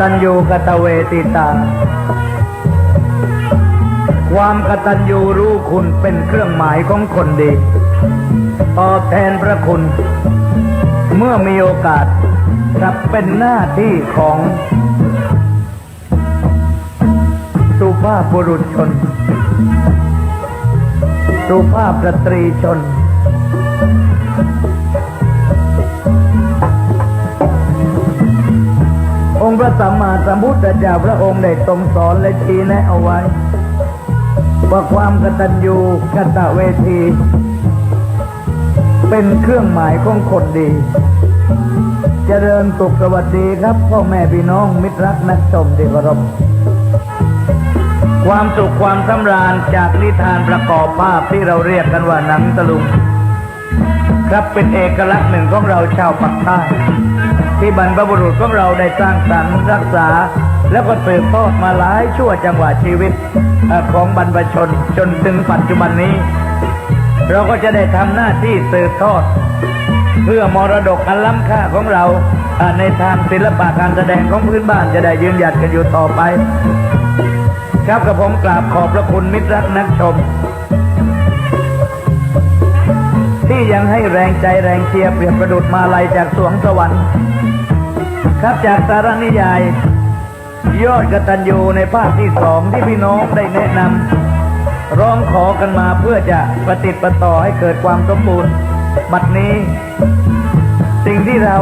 ตัญญูกตเวติตา ความกตัญญูรู้คุณเป็นเครื่องหมายของคนดี ตอบแทนพระคุณ เมื่อมีโอกาสกลับเป็นหน้าที่ของ สุภาพบุรุษชน สุภาพสตรีชน ระสัมมาสัมพุทธเจ้าพระองค์ได้ทรงสอนและชี้แนะเอาไว้ ว่าความกตัญญูกตเวที เป็นเครื่องหมายของคนดีจเจริญสุขสวัสดีครับพ่อแม่พี่น้องมิตรรักนักชมที่เคารพความสุขความสำราญจากนิทานประกอบภาพที่เราเรียกกันว่าหนังตะลุง ครับเป็นเอกลักษณ์หนึ่งของเราชาวปักใต้ ที่บรรพบุรุษของเราได้สร้างสรรค์รักษา แล้วก็สืบทอดมาหลายชั่วจังหวะชีวิตของบรรพชนจนถึงปัจจุบันนี้ เราก็จะได้ทำหน้าที่สืบทอด เพื่อมรดกอันล้ำค่าของเราอ่าในทางศิลปะการแสดงของพื้นบ้านจะได้ยืนหยัดกันอยู่ต่อไป ครับกับผมกราบขอบพระคุณมิตรรักนักชมที่ยังให้แรงใจแรงเชียร์เปรียบประดุดมาลัยจากสวงสวรรค์ ครับจากสารนิยาย ยอดกตัญญูในภาคที่สองที่พี่น้องได้แนะนำร้องขอกันมาเพื่อจะประติดประต่อให้เกิดความสมบูรณ์บัดนี้ สิ่งที่เรา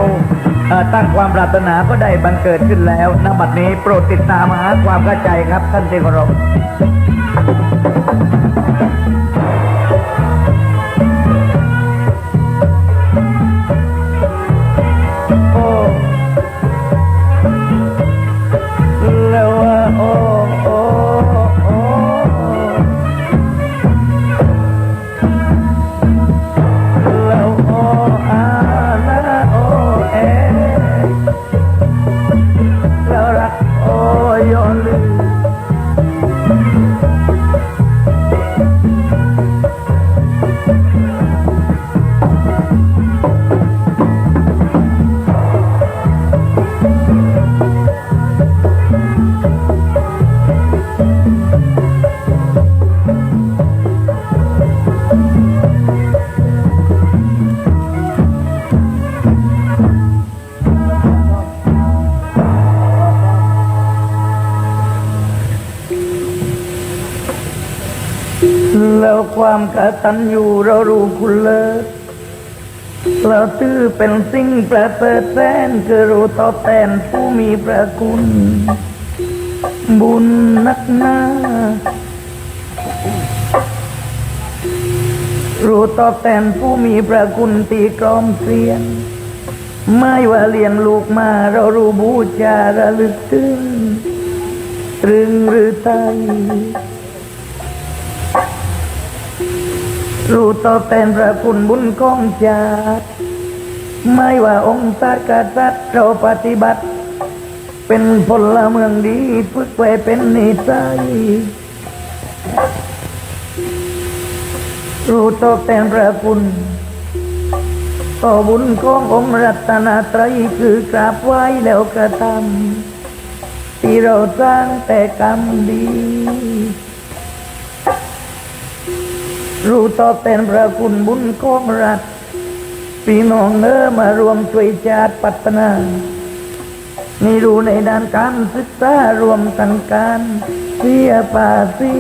ตั้งความปรารถนาก็ได้บังเกิดขึ้นแล้วณบัดนี้โปรดติดตามหาความเข้าใจครับท่านที่เคารพ ความกตัญญูเรารู้คุณเลิศเราตื้อเป็นสิ่งประเสริฐแสนคือรู้ตอบแทนผู้มีพระคุณ บุญนักหนารู้ตอบแทนผู้มีพระคุณตีกรอมเสียงไม่ว่าเลี้ยงลูกมาเรารู้บูชาระลึกถึงตรึงหรือไทย รู้ตอบแทนพระคุณบุญของชาติไม่ว่าองค์ศาสกษัตริย์เราปฏิบัติ เป็นพลเมืองดีฝึกไว้เป็นนิสัยรู้ตอบแทนพระคุณต่อบุญขององค์รัตนตรัยคือกราบไหว้แล้วกระทำที่เราสร้างแต่กรรมดี รู้ตอบแทนพระคุณบุญของรัฐพี่น้องเออมารวมช่วยชาติพัฒนา นี่รู้ในด้านการศึกษารวมกันการเสียภาษี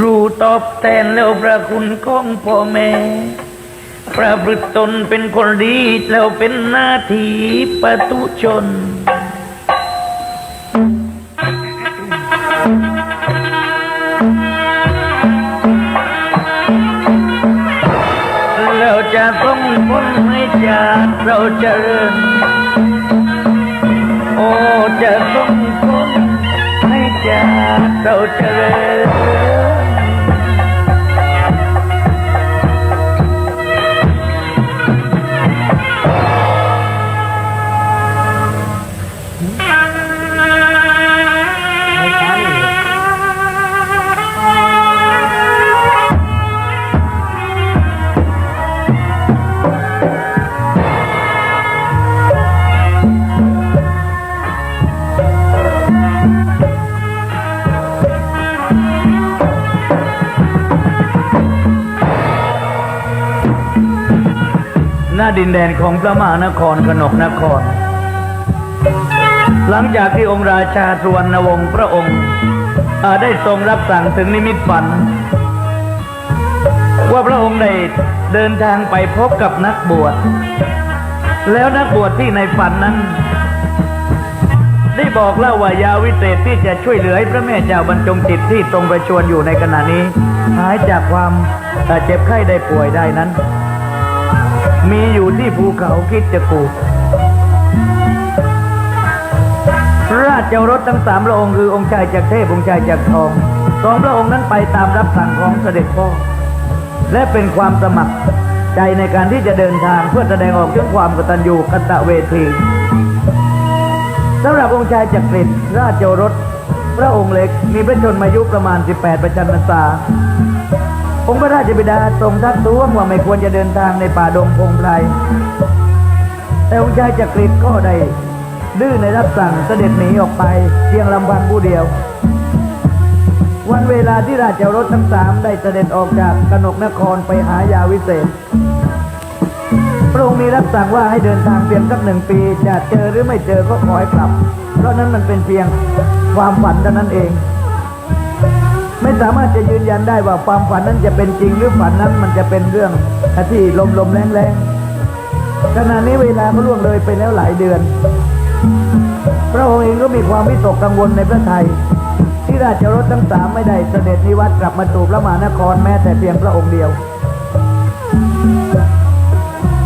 รู้ตอบแทนแล้วพระคุณของพ่อแม่ประพฤติตนเป็นคนดีแล้วเป็นหน้าที่ประตุชน คนไม่จากเราเจริญโอ้จะต้องคนไม่จากเราเจริญ ดินแดนของพระมหานครกนกนคร หลังจากที่องค์ราชาสุวรรณวงศ์พระองค์อ่าได้ทรงรับสั่งถึงนิมิตฝัน ว่าพระองค์ได้เดินทางไปพบกับนักบวช แล้วนักบวชที่ในฝันนั้น ได้บอกเล่าว่ายาวิเศษที่จะช่วยเหลือให้พระแม่เจ้าบรรจงจิตที่ทรงประชวรอยู่ในขณะนี้ หายจากความเจ็บไข้ได้ป่วยได้นั้น มีอยู่ที่ภูเขาคิดจะกูราชเจ้ารถทั้งสามพระองค์คือองค์ชายจากเทพองค์ชายจากทองสองพระองค์นั้นไปตามรับสั่งของเสด็จพ่อ และเป็นความสมัครใจในการที่จะเดินทางเพื่อแสดงออกถึงความกตัญญูกตเวทีสำหรับองค์ชายจักริดราชโอรส พระองค์เล็กมีพระชนมายุประมาณ 18 ประจันพรรษา องค์พระราชบิดาทรงทักท้วงว่าไม่ควรจะเดินทางในป่าดงพงไพรแต่องค์ชายจักริดก็ได้ดื้อในรับสั่งเสด็จหนีออกไปเพียงลำพังผู้เดียว วันเวลาที่ราชรสทั้งสามได้เสด็จออกจากกนกนครไปหายาวิเศษพระองค์มีรับสั่งว่าให้เดินทางเพียงสักหนึ่งปีจะเจอหรือไม่เจอก็ขอให้กลับ เพราะนั้นมันเป็นเพียงความฝันเท่านั้นเอง ไม่สามารถจะยืนยันได้ว่าความฝันนั้นจะเป็นจริงหรือฝันนั้นมันจะเป็นเรื่องที่ลมลมๆแรงแรงๆขณะนี้เวลาก็ล่วงเลยไปแล้วหลายเดือน พระองค์เองก็มีความวิตกกังวลในพระไทยที่ราชรถทั้งสามไม่ได้เสด็จนิวัตกลับมาสู่พระมหานครแม้แต่เพียงพระองค์เดียว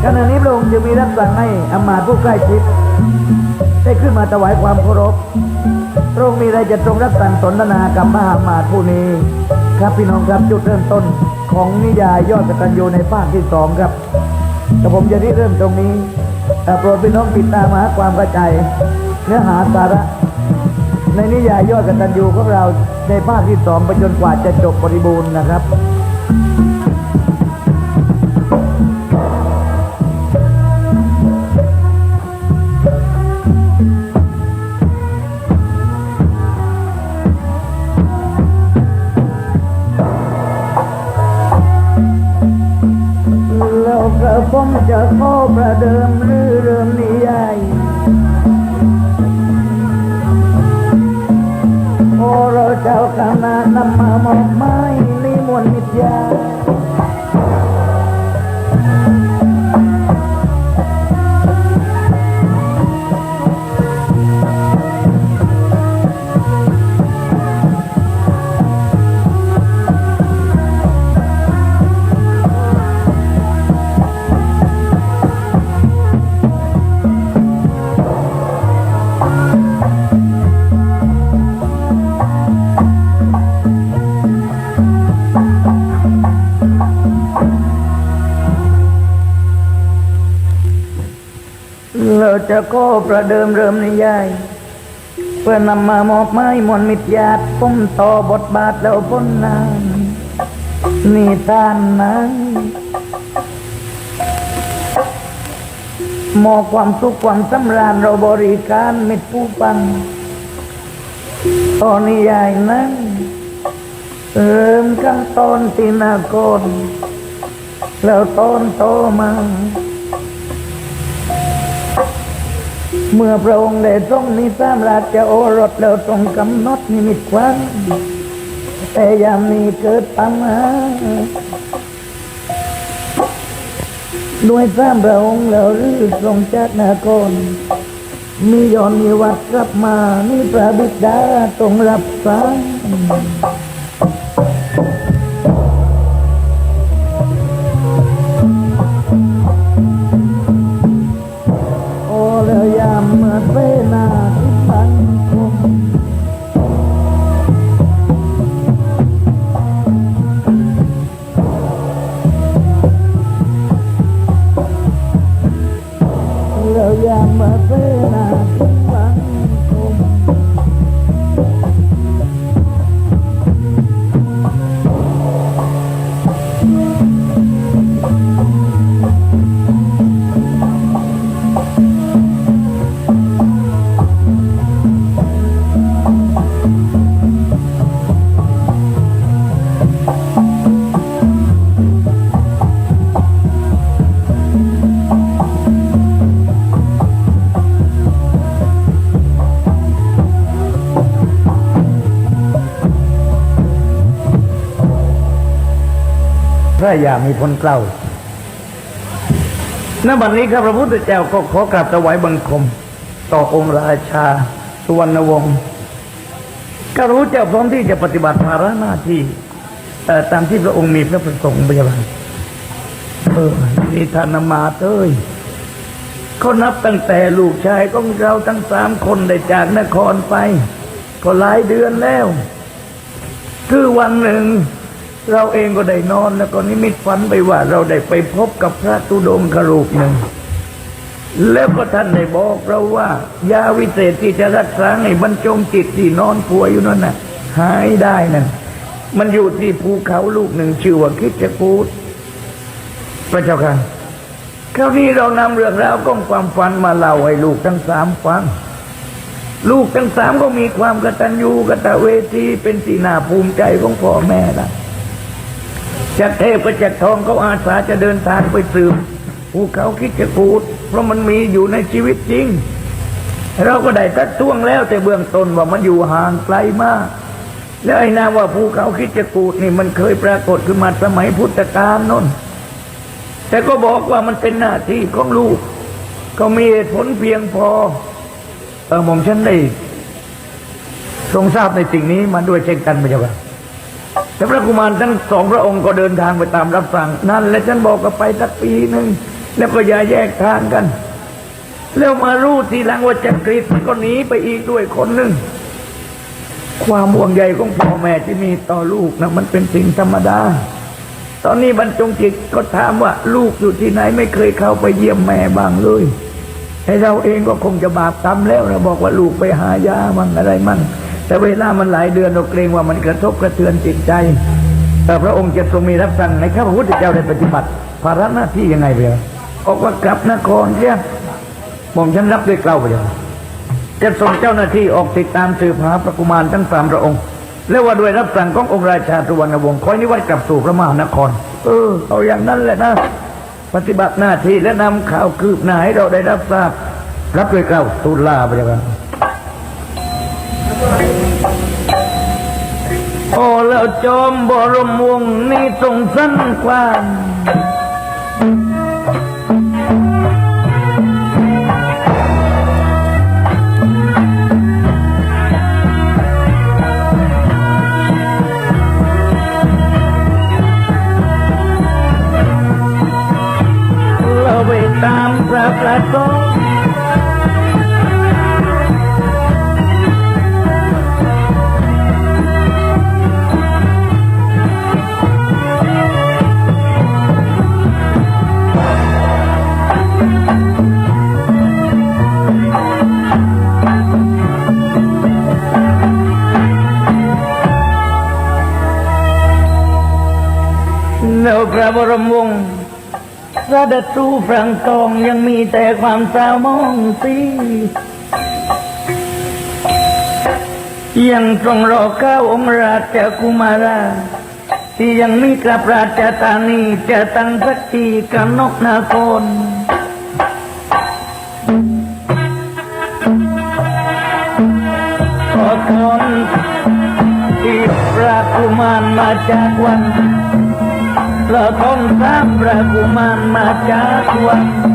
ขณะนี้พระองค์จึงมีรับสั่งให้อำมาตย์ผู้ใกล้ชิด ได้ขึ้นมาถวายความเคารพพระองค์มีอะไรจะทรงรับสั่งสนทนากับมหามาตผู้นี้ ครับพี่น้องครับจุดเริ่มต้นของนิยายยอดกตัญญูในภาคที่สองครับแต่ผมจะที่เริ่มตรงนี้โปรดพี่น้องติดตามหาความเข้าใจเนื้อหาสาระ ในนิยายยอดกตัญญูของเราในภาคที่สองไปจนกว่าจะจบบริบูรณ์นะครับ ผมจะขอประเดิมหรือเริ่มนิยายโอ้เราเจ้าขนาดนำมามอบไม้นิมนต์มิตรยา จะก็ประเดิมเริ่มนิยาย เพื่อนำมามอบไม้มนมิตรญาติผมต่อบทบาทแล้วพ้นนานนี่ท่านนั้นมอความสุขความสำราญเราบริการมิตรผู้ฟังตอนนิยายนั้นเริ่มขั้นตอนที่นากรแล้วตอนโตมา เมื่อพระองค์ได้ทรงนิสามราชโอรสแล้วทรงกำหนดนิมิตควันแต่ยามนี้เกิดปัญหาด้วยสามพระองค์แล้วรือทรงจากนากรมียอนมีวัดกลับมานี่พระบิดาทรงรับสั่ง ระยามีพลเกล้าณบัดนี้ข้าพระพุทธเจ้าก็ขอกราบถวายบังคม ต่อองค์ราชา สุวรรณวงศ์ก็รู้เจ้าพร้อมที่จะปฏิบัติภาระหน้าที่เอ่ตามที่พระองค์มีพระประสงค์พยาบาลเออนี่ท่านมาเอ้ยเขานับตั้งแต่ลูกชายของเราทั้งสามคนได้จากนครไป ก็หลายเดือนแล้ว คือวันหนึ่ง เราเองก็ได้นอนแล้วก็นิมิตฝันไปว่า เราได้ไปพบกับพระตุดงครูปหนึ่ง แล้วก็ท่านได้บอกเราว่า ยาวิเศษที่จะรักษาให้บรรจงจิตที่นอนป่วยอยู่นั่นน่ะ หายได้นั่นมันอยู่ที่ภูเขาลูกหนึ่งชื่อว่าคิดจะพูดพระเจ้าค่ะคราวนี้เรานำเรื่องราวของความฝันมาเล่าให้ลูกทั้งสามฟังลูกทั้งสามก็มีความกตัญญูกตเวทีเป็นสีหน้าภูมิใจของพ่อแม่ละ จากเทพกับจากทองเขาอาสาจะเดินทางไปสืบภูเขาคิดจะพูด เพราะมันมีอยู่ในชีวิตจริง เราก็ได้ตัดท้วงแล้วแต่เบื้องต้นว่ามันอยู่ห่างไกลมาก แล้วไอ้นาว่าภูเขาคิดจะกูดนี่มันเคยปรากฏขึ้นมาสมัยพุทธกาลนนแต่ก็บอกว่ามันเป็นหน้าที่ของลูก ก็มีเหตุผลเพียงพอเออหม่อมฉันได้ทรงทราบในสิ่งนี้มาด้วยเช่นกันพระเจ้าค่ะ แต่พระกุมารทั้งสองพระองค์ก็เดินทางไปตามรับสั่งนั่น และฉันบอกกับไปสักปีหนึ่งแล้วก็อย่าแยกทางกัน แล้วมารู้ทีหลังว่าจักรีมันก็หนีไปอีกด้วยคนหนึ่งความห่วงใยของพ่อแม่ที่มีต่อลูกนะมันเป็นสิ่งธรรมดา ตอนนี้บรรจงจิตก็ถามว่า ลูกอยู่ที่ไหนไม่เคยเข้าไปเยี่ยมแม่บ้างเลยไอ้เราเองก็คงจะบาปกรรมแล้วเราบอกว่าลูกไปหายามั่งอะไรมั่ง แต่เวลามันหลายเดือนเราเกรงว่ามันกระทบกระเทือนจิตใจแต่พระองค์จะทรงมีรับสั่งในข้าพระพุทธเจ้าได้ปฏิบัติ ภาระหน้าที่ยังไงเปล่าออกว่ากลับนครเสียหม่อมฉันรับด้วยเกล้าไปเลยจะส่งเจ้าหน้าที่ออกติดตามสืบหาพระกุมารทั้งสามพระองค์ และว่าด้วยรับสั่งขององค์ราชาสุวรรณวงศ์คอยนิวัตกลับสู่พระมหานคร เออ เอาอย่างนั้นแหละนะ ปฏิบัติหน้าที่และนำข่าวคืบหน้าให้เราได้รับทราบ รับด้วยเกล้าทูลลาไปเลยครับ โอ้แล้วจอมบรมวงนี่ทรงสั้นกว้าเราไปตามพระประสงค์ ดัตรูฝรั่งทองยังมีแต่ความเศร้ามองสียังทรงรอข้าองค์ราชกุมาราที่ยังมีกลับราชธานีจะตั้งสักทีกับนกนาครขอทนที่พระกุมารมาจากวัน ราต้องตามพระกุมารมาจากวัน